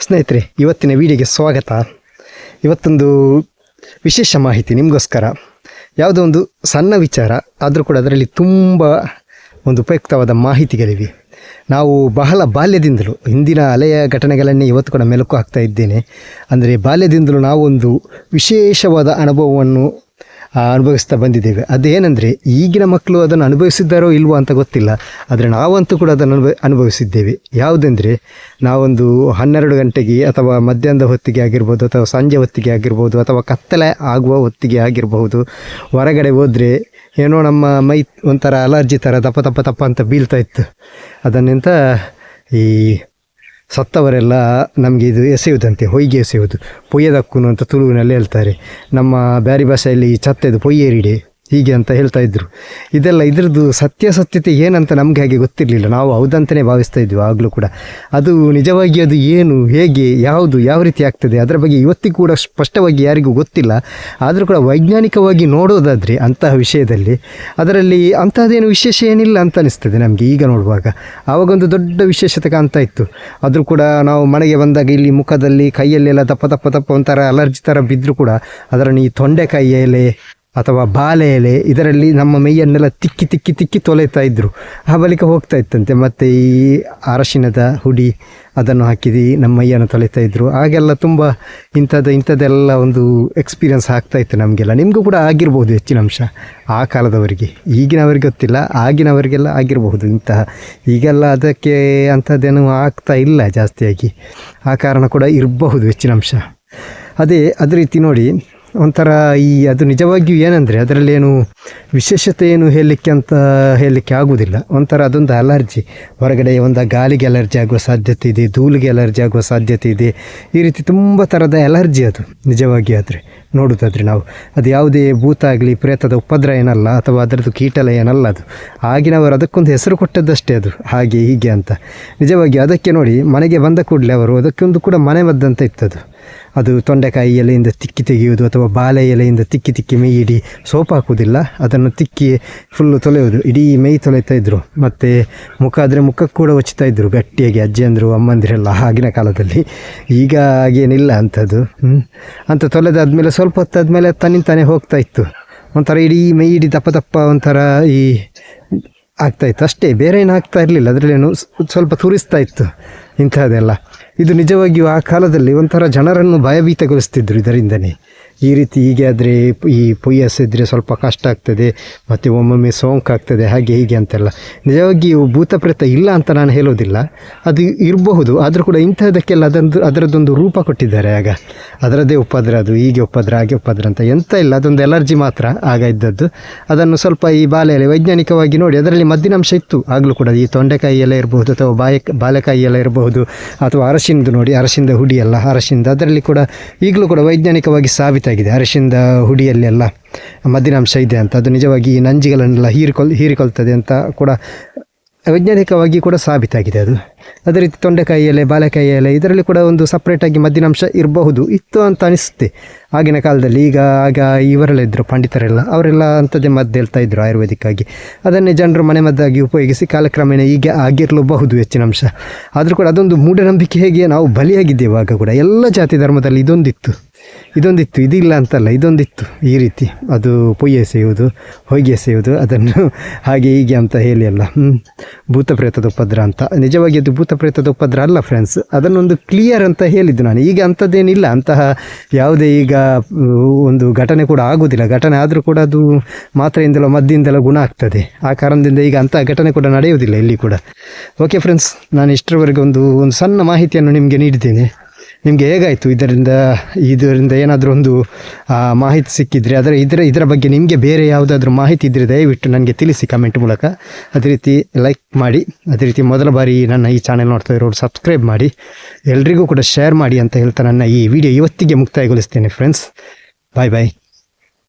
ಸ್ನೇಹಿತರೆ, ಇವತ್ತಿನ ವಿಡಿಯೋಗೆ ಸ್ವಾಗತ. ಇವತ್ತೊಂದು ವಿಶೇಷ ಮಾಹಿತಿ ನಿಮಗೋಸ್ಕರ. ಯಾವುದೋ ಒಂದು ಸಣ್ಣ ವಿಚಾರ, ಆದರೂ ಕೂಡ ಅದರಲ್ಲಿ ತುಂಬ ಒಂದು ಉಪಯುಕ್ತವಾದ ಮಾಹಿತಿಗಳಿವೆ. ನಾವು ಬಹಳ ಬಾಲ್ಯದಿಂದಲೂ, ಹಿಂದಿನ ಅಲೆಯ ಘಟನೆಗಳನ್ನೇ ಇವತ್ತು ಕೂಡ ಮೆಲುಕು ಹಾಕ್ತಾ ಇದ್ದೇನೆ. ಅಂದರೆ ಬಾಲ್ಯದಿಂದಲೂ ನಾವೊಂದು ವಿಶೇಷವಾದ ಅನುಭವವನ್ನು ಅನುಭವಿಸ್ತಾ ಬಂದಿದ್ದೇವೆ. ಅದೇನೆಂದರೆ, ಈಗಿನ ಮಕ್ಕಳು ಅದನ್ನು ಅನುಭವಿಸಿದ್ದಾರೋ ಇಲ್ವೋ ಅಂತ ಗೊತ್ತಿಲ್ಲ. ಆದರೆ ನಾವಂತೂ ಕೂಡ ಅದನ್ನು ಅನುಭವ ಅನುಭವಿಸಿದ್ದೇವೆ. ಯಾವುದೆಂದರೆ, ನಾವೊಂದು ಹನ್ನೆರಡು ಗಂಟೆಗೆ ಅಥವಾ ಮಧ್ಯಾಹ್ನದ ಹೊತ್ತಿಗೆ ಆಗಿರ್ಬೋದು, ಅಥವಾ ಸಂಜೆ ಹೊತ್ತಿಗೆ ಆಗಿರ್ಬೋದು, ಅಥವಾ ಕತ್ತಲೆ ಆಗುವ ಹೊತ್ತಿಗೆ ಆಗಿರಬಹುದು, ಹೊರಗಡೆ ಹೋದರೆ ಏನೋ ನಮ್ಮ ಮೈ ಒಂಥರ ಅಲರ್ಜಿ ಥರ ದಪ್ಪ ತಪ್ಪ ತಪ್ಪ ಅಂತ ಬೀಳ್ತಾ ಇತ್ತು. ಅದನ್ನಿಂತ ಈ ಸತ್ತವರೆಲ್ಲ ನಮಗೆ ಇದು ಎಸೆಯುವುದಂತೆ ಹೊಯ್ಗೆ ಎಸೆಯುವುದು. ಪೊಯ್ಯದಕ್ಕುನು ಅಂತ ತುಳುವಿನಲ್ಲಿ ಹೇಳ್ತಾರೆ. ನಮ್ಮ ಬ್ಯಾರಿ ಭಾಷೆಯಲ್ಲಿ ಚತ್ತೆದು ಪೊಯ್ಯೇರಿಡೆ ಹೀಗೆ ಅಂತ ಹೇಳ್ತಾ ಇದ್ರು. ಇದೆಲ್ಲ ಇದ್ರದ್ದು ಸತ್ಯಾಸತ್ಯತೆ ಏನಂತ ನಮಗೆ ಹಾಗೆ ಗೊತ್ತಿರಲಿಲ್ಲ. ನಾವು ಹೌದಂತಲೇ ಭಾವಿಸ್ತಾ ಇದ್ವಿ ಆಗಲೂ ಕೂಡ. ಅದು ನಿಜವಾಗಿ ಅದು ಏನು, ಹೇಗೆ, ಯಾವುದು, ಯಾವ ರೀತಿ ಆಗ್ತದೆ, ಅದರ ಬಗ್ಗೆ ಇವತ್ತಿಗೂ ಕೂಡ ಸ್ಪಷ್ಟವಾಗಿ ಯಾರಿಗೂ ಗೊತ್ತಿಲ್ಲ. ಆದರೂ ಕೂಡ ವೈಜ್ಞಾನಿಕವಾಗಿ ನೋಡೋದಾದರೆ ಅಂತಹ ವಿಷಯದಲ್ಲಿ, ಅದರಲ್ಲಿ ಅಂಥದ್ದೇನು ವಿಶೇಷ ಏನಿಲ್ಲ ಅಂತ ಅನಿಸ್ತದೆ ನಮಗೆ ಈಗ ನೋಡುವಾಗ. ಆವಾಗೊಂದು ದೊಡ್ಡ ವಿಶೇಷತೆ ಕಾಣ್ತಾ ಇತ್ತು. ಆದರೂ ಕೂಡ ನಾವು ಮನೆಗೆ ಬಂದಾಗ ಇಲ್ಲಿ ಮುಖದಲ್ಲಿ ಕೈಯಲ್ಲೆಲ್ಲ ದಪ್ಪ ದಪ್ಪ ದಪ್ಪ ಒಂಥರ ಅಲರ್ಜಿ ಥರ ಬಿದ್ದರೂ ಕೂಡ ಅದರಲ್ಲಿ ತೊಂಡೆಕಾಯಿ ಎಲೆ ಅಥವಾ ಬಾಳೆ ಎಲೆ ಇದರಲ್ಲಿ ನಮ್ಮ ಮೈಯನ್ನೆಲ್ಲ ತಿಕ್ಕಿ ತಿಕ್ಕಿ ತಿಕ್ಕಿ ತೊಲೆತಾ ಇದ್ದರು ಆ ಬಳಿಕ ಹೋಗ್ತಾ ಇತ್ತಂತೆ. ಮತ್ತು ಈ ಅರಶಿನದ ಹುಡಿ ಅದನ್ನು ಹಾಕಿದಿ, ನಮ್ಮ ಮೈಯನ್ನು ತೊಳಿತಾ ಇದ್ದರು ಆಗೆಲ್ಲ ತುಂಬ ಇಂಥದ್ದು, ಇಂಥದ್ದೆಲ್ಲ ಒಂದು ಎಕ್ಸ್ಪೀರಿಯನ್ಸ್ ಆಗ್ತಾ ಇತ್ತು ನಮಗೆಲ್ಲ. ನಿಮಗೂ ಕೂಡ ಆಗಿರ್ಬೋದು ಹೆಚ್ಚಿನ ಅಂಶ ಆ ಕಾಲದವರಿಗೆ. ಈಗಿನವರಿಗೆ ಗೊತ್ತಿಲ್ಲ, ಆಗಿನವರಿಗೆಲ್ಲ ಆಗಿರಬಹುದು ಇಂತಹ. ಈಗೆಲ್ಲ ಅದಕ್ಕೆ ಅಂಥದ್ದೇನು ಆಗ್ತಾ ಇಲ್ಲ ಜಾಸ್ತಿಯಾಗಿ. ಆ ಕಾರಣ ಕೂಡ ಇರಬಹುದು ಹೆಚ್ಚಿನ ಅಂಶ. ಅದೇ ಅದೇ ರೀತಿ ನೋಡಿ ಒಂಥರ ಈ ಅದು ನಿಜವಾಗಿಯೂ ಏನಂದರೆ ಅದರಲ್ಲಿ ಏನು ವಿಶೇಷತೆ ಏನು ಹೇಳಲಿಕ್ಕೆ ಅಂತ ಹೇಳಲಿಕ್ಕೆ ಆಗುವುದಿಲ್ಲ ಒಂಥರ ಅದೊಂದು ಅಲರ್ಜಿ. ಹೊರಗಡೆ ಒಂದು ಗಾಲಿಗೆ ಅಲರ್ಜಿ ಆಗುವ ಸಾಧ್ಯತೆ ಇದೆ, ಧೂಳಿಗೆ ಅಲರ್ಜಿ ಆಗುವ ಸಾಧ್ಯತೆ ಇದೆ. ಈ ರೀತಿ ತುಂಬ ಥರದ ಅಲರ್ಜಿ ಅದು ನಿಜವಾಗಿ ಆದರೆ ನೋಡುವುದಾದ್ರೆ ನಾವು. ಅದು ಯಾವುದೇ ಭೂತ ಆಗಲಿ, ಪ್ರೇತದ ಉಪದ್ರ ಏನಲ್ಲ ಅಥವಾ ಅದರದ್ದು ಕೀಟಲ ಏನಲ್ಲ ಅದು. ಆಗಿನವರು ಅದಕ್ಕೊಂದು ಹೆಸರು ಕೊಟ್ಟದ್ದಷ್ಟೇ ಅದು. ಹಾಗೆ ಹೀಗೆ ಅಂತ. ನಿಜವಾಗಿ ಅದಕ್ಕೆ ನೋಡಿ ಮನೆಗೆ ಬಂದ ಕೂಡಲೇ ಅವರು ಅದಕ್ಕೊಂದು ಕೂಡ ಮನೆ ಮದ್ದಂತ ಇತ್ತದು. ಅದು ತೊಂಡೆಕಾಯಿ ಎಲೆಯಿಂದ ತಿಕ್ಕಿ ತೆಗೆಯುವುದು ಅಥವಾ ಬಾಳೆ ಎಲೆಯಿಂದ ತಿಕ್ಕಿ ತಿಕ್ಕಿ ಮೈ ಇಡೀ ಸೋಪ್ ಹಾಕುವುದಿಲ್ಲ. ಅದನ್ನು ತಿಕ್ಕಿ ಫುಲ್ಲು ತೊಳೆಯುವುದು. ಇಡೀ ಮೈ ತೊಳೆತಾ ಇದ್ದರು ಮತ್ತು ಮುಖ ಆದರೆ ಮುಖಕ್ಕೆ ಕೂಡ ಒಚ್ಚುತ್ತಾ ಇದ್ದರು ಗಟ್ಟಿಯಾಗಿ ಅಜ್ಜಿಯಂದರು ಅಮ್ಮಂದಿರೆಲ್ಲ ಆಗಿನ ಕಾಲದಲ್ಲಿ. ಈಗ ಹಾಗೇನಿಲ್ಲ ಅಂಥದ್ದು. ಅಂತ ತೊಳೆದಾದ್ಮೇಲೆ ಸ್ವಲ್ಪ ಹೊತ್ತಾದಮೇಲೆ ತನ್ನಿಂತಾನೆ ಹೋಗ್ತಾ ಇತ್ತು. ಒಂಥರ ಇಡೀ ಮೈ ಇಡೀ ದಪ್ಪ ದಪ್ಪ ಒಂಥರ ಈ ಆಗ್ತಾಯಿತ್ತು ಅಷ್ಟೇ ಬೇರೆ ಏನು ಆಗ್ತಾ ಇರಲಿಲ್ಲ. ಅದರಲ್ಲೇನು ಸ್ವಲ್ಪ ತುರಿಸ್ತಾ ಇತ್ತು ಇಂಥದ್ದೆಲ್ಲ. ಇದು ನಿಜವಾಗಿಯೂ ಆ ಕಾಲದಲ್ಲಿ ಒಂಥರ ಜನರನ್ನು ಭಯಭೀತಗೊಳಿಸ್ತಿದ್ರು ಇದರಿಂದನೇ. ಈ ರೀತಿ ಹೀಗೆ ಆದರೆ ಈ ಪೊಯ್ಯಸ್ ಇದ್ದರೆ ಸ್ವಲ್ಪ ಕಷ್ಟ ಆಗ್ತದೆ, ಮತ್ತು ಒಮ್ಮೊಮ್ಮೆ ಸೋಂಕಾಗ್ತದೆ ಹಾಗೆ ಹೀಗೆ ಅಂತೆಲ್ಲ. ನಿಜವಾಗಿ ಭೂತ ಪ್ರೇತ ಇಲ್ಲ ಅಂತ ನಾನು ಹೇಳೋದಿಲ್ಲ. ಅದು ಇರಬಹುದು, ಆದರೂ ಕೂಡ ಇಂಥದಕ್ಕೆಲ್ಲ ಅದೊಂದು, ಅದರದ್ದೊಂದು ರೂಪ ಕೊಟ್ಟಿದ್ದಾರೆ ಆಗ. ಅದರದ್ದೇ ಉಪದ್ರ ಅದು, ಹೀಗೆ ಉಪದ್ರ, ಹಾಗೆ ಉಪದ್ರ ಅಂತ. ಎಂತ ಇಲ್ಲ, ಅದೊಂದು ಎಲರ್ಜಿ ಮಾತ್ರ ಆಗ ಇದ್ದದ್ದು. ಅದನ್ನು ಸ್ವಲ್ಪ ಈ ಬಾಲೆಯಲ್ಲಿ ವೈಜ್ಞಾನಿಕವಾಗಿ ನೋಡಿ, ಅದರಲ್ಲಿ ಮದ್ದಿನಾಂಶ ಇತ್ತು. ಆಗಲೂ ಕೂಡ ಈ ತೊಂಡೆಕಾಯಿ ಎಲ್ಲ ಇರಬಹುದು, ಅಥವಾ ಬಾಯ ಬಾಳೆಕಾಯಿ ಎಲ್ಲ ಇರಬಹುದು, ಅಥವಾ ಅರಶಿಂದು ನೋಡಿ, ಅರಶಿಂದ ಹುಡಿ ಎಲ್ಲ ಅರಶಿಂದ. ಅದರಲ್ಲಿ ಕೂಡ ಈಗಲೂ ಕೂಡ ವೈಜ್ಞಾನಿಕವಾಗಿ ಸಾಬೀತಾಗಿದೆ ಅರಶಿಂದ ಹುಡಿಯಲ್ಲೆಲ್ಲ ಮದ್ದಿನಾಂಶ ಇದೆ ಅಂತ. ಅದು ನಿಜವಾಗಿ ಈ ನಂಜಿಗಳನ್ನೆಲ್ಲ ಹೀರಿಕೊಳ್, ಹೀರಿಕೊಳ್ತದೆ ಅಂತ ಕೂಡ ವೈಜ್ಞಾನಿಕವಾಗಿ ಕೂಡ ಸಾಬೀತಾಗಿದೆ ಅದು. ಅದೇ ರೀತಿ ತೊಂಡೆಕಾಯಿ ಎಲೆ, ಬಾಳೆಕಾಯಿ ಎಲೆ ಇದರಲ್ಲಿ ಕೂಡ ಒಂದು ಸಪ್ರೇಟಾಗಿ ಮದ್ದಿನಾಂಶ ಇರಬಹುದು, ಇತ್ತು ಅಂತ ಅನಿಸುತ್ತೆ. ಆಗಿನ ಕಾಲದಲ್ಲಿ ಈಗ, ಆಗ ಇವರೆಲ್ಲ ಇದ್ದರು ಪಂಡಿತರೆಲ್ಲ. ಅವರೆಲ್ಲ ಅಂಥದ್ದೇ ಮದ್ದು ಹೇಳ್ತಾ ಇದ್ದರು ಆಯುರ್ವೇದಿಕ್ಕಾಗಿ. ಅದನ್ನೇ ಜನರು ಮನೆ ಮದ್ದಾಗಿ ಉಪಯೋಗಿಸಿ ಕಾಲಕ್ರಮೇಣ ಈಗ ಆಗಿರಲೂಬಹುದು ಹೆಚ್ಚಿನ ಅಂಶ. ಆದರೂ ಕೂಡ ಅದೊಂದು ಮೂಢನಂಬಿಕೆ ಹೇಗೆ ನಾವು ಬಲಿಯಾಗಿದ್ದೇವೆ ಆಗ ಕೂಡ. ಎಲ್ಲ ಜಾತಿ ಧರ್ಮದಲ್ಲಿ ಇದೊಂದಿತ್ತು. ಇದೊಂದಿತ್ತು, ಇದಿಲ್ಲ ಅಂತಲ್ಲ, ಇದೊಂದಿತ್ತು ಈ ರೀತಿ. ಅದು ಪೊಯ್ಯ ಎಸೆಯುವುದು, ಹೊಯ್ಗೆ ಎಸೆಯುವುದು, ಅದನ್ನು ಹಾಗೆ ಹೀಗೆ ಅಂತ ಹೇಳಿ ಅಲ್ಲ. ಭೂತ ಪ್ರೇತದ ಉಪದ್ರ ಅಂತ. ನಿಜವಾಗಿ ಅದು ಭೂತ ಪ್ರೇತದ ಉಪದ್ರ ಅಲ್ಲ ಫ್ರೆಂಡ್ಸ್ ಅದನ್ನೊಂದು ಕ್ಲಿಯರ್ ಅಂತ ಹೇಳಿದ್ದು ನಾನು. ಈಗ ಅಂಥದ್ದೇನಿಲ್ಲ. ಅಂತಹ ಯಾವುದೇ ಈಗ ಒಂದು ಘಟನೆ ಕೂಡ ಆಗುವುದಿಲ್ಲ. ಘಟನೆ ಆದರೂ ಕೂಡ ಅದು ಮಾತ್ರೆಯಿಂದಲೋ ಮದ್ದಿಂದಲೋ ಗುಣ ಆಗ್ತದೆ. ಆ ಕಾರಣದಿಂದ ಈಗ ಅಂತಹ ಘಟನೆ ಕೂಡ ನಡೆಯುವುದಿಲ್ಲ ಇಲ್ಲಿ ಕೂಡ. ಓಕೆ ಫ್ರೆಂಡ್ಸ್ ನಾನು ಇಷ್ಟರವರೆಗೆ ಒಂದು ಒಂದು ಸಣ್ಣ ಮಾಹಿತಿಯನ್ನು ನಿಮಗೆ ನೀಡಿದ್ದೇನೆ. ನಿಮಗೆ ಹೇಗಾಯಿತು ಇದರಿಂದ ಇದರಿಂದ ಏನಾದರೂ ಒಂದು ಮಾಹಿತಿ ಸಿಕ್ಕಿದರೆ, ಅದರ, ಇದರ ಇದರ ಬಗ್ಗೆ ನಿಮಗೆ ಬೇರೆ ಯಾವುದಾದ್ರೂ ಮಾಹಿತಿ ಇದ್ದರೆ ದಯವಿಟ್ಟು ನನಗೆ ತಿಳಿಸಿ ಕಮೆಂಟ್ ಮೂಲಕ. ಅದೇ ರೀತಿ ಲೈಕ್ ಮಾಡಿ, ಅದೇ ರೀತಿ ಮೊದಲ ಬಾರಿ ನನ್ನ ಈ ಚಾನೆಲ್ ನೋಡ್ತಾ ಇರೋರು ಸಬ್ಸ್ಕ್ರೈಬ್ ಮಾಡಿ, ಎಲ್ರಿಗೂ ಕೂಡ ಶೇರ್ ಮಾಡಿ ಅಂತ ಹೇಳ್ತಾ ನನ್ನ ಈ ವಿಡಿಯೋ ಇವತ್ತಿಗೆ ಮುಕ್ತಾಯಗೊಳಿಸ್ತೇನೆ ಫ್ರೆಂಡ್ಸ್ ಬಾಯ್ ಬಾಯ್